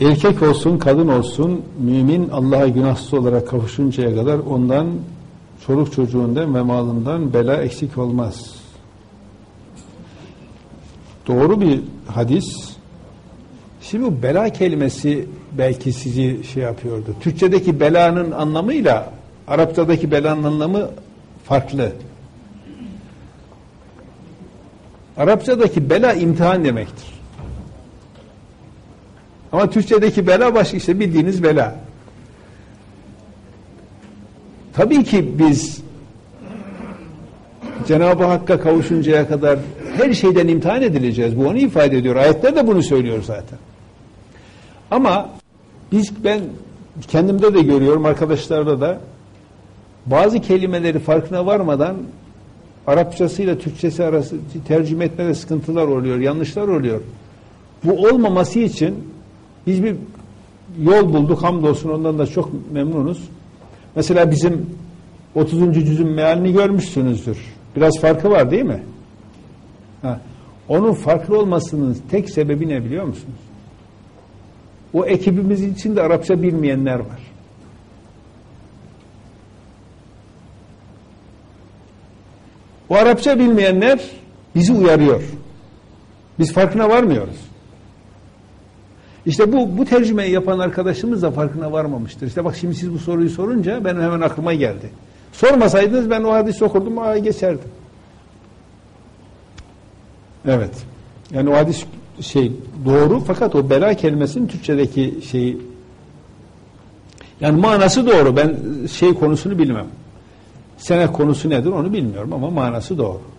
erkek olsun, kadın olsun, mümin Allah'a günahsız olarak kavuşuncaya kadar ondan çoluk çocuğundan ve malından bela eksik olmaz. Doğru bir hadis. Şimdi bu bela kelimesi belki sizi şey yapıyordu. Türkçedeki belanın anlamıyla Arapçadaki belanın anlamı farklı. Arapçadaki bela imtihan demektir. Ama Türkçedeki bela başka işte bildiğiniz bela. Tabii ki biz Cenab-ı Hakk'a kavuşuncaya kadar her şeyden imtihan edileceğiz. Bu onu ifade ediyor. Ayetler de bunu söylüyor zaten. Ama biz ben kendimde de görüyorum arkadaşlarda da bazı kelimeleri farkına varmadan Arapçasıyla Türkçesi arası tercüme etmede sıkıntılar oluyor, yanlışlar oluyor. Bu olmaması için biz bir yol bulduk hamdolsun ondan da çok memnunuz. Mesela bizim 30. cüzün mealini görmüşsünüzdür. Biraz farkı var değil mi? Ha. Onun farklı olmasının tek sebebi ne biliyor musunuz? O ekibimiz içinde Arapça bilmeyenler var. O Arapça bilmeyenler bizi uyarıyor. Biz farkına varmıyoruz. İşte bu bu tercümeyi yapan arkadaşımız da farkına varmamıştır. İşte bak şimdi siz bu soruyu sorunca benim hemen aklıma geldi. Sormasaydınız ben o hadisi okurdum, aa geçerdim. Evet. Yani o hadis şey doğru fakat o bela kelimesinin Türkçedeki şeyi yani manası doğru. Ben şey konusunu bilmem. Sene konusu nedir onu bilmiyorum ama manası doğru.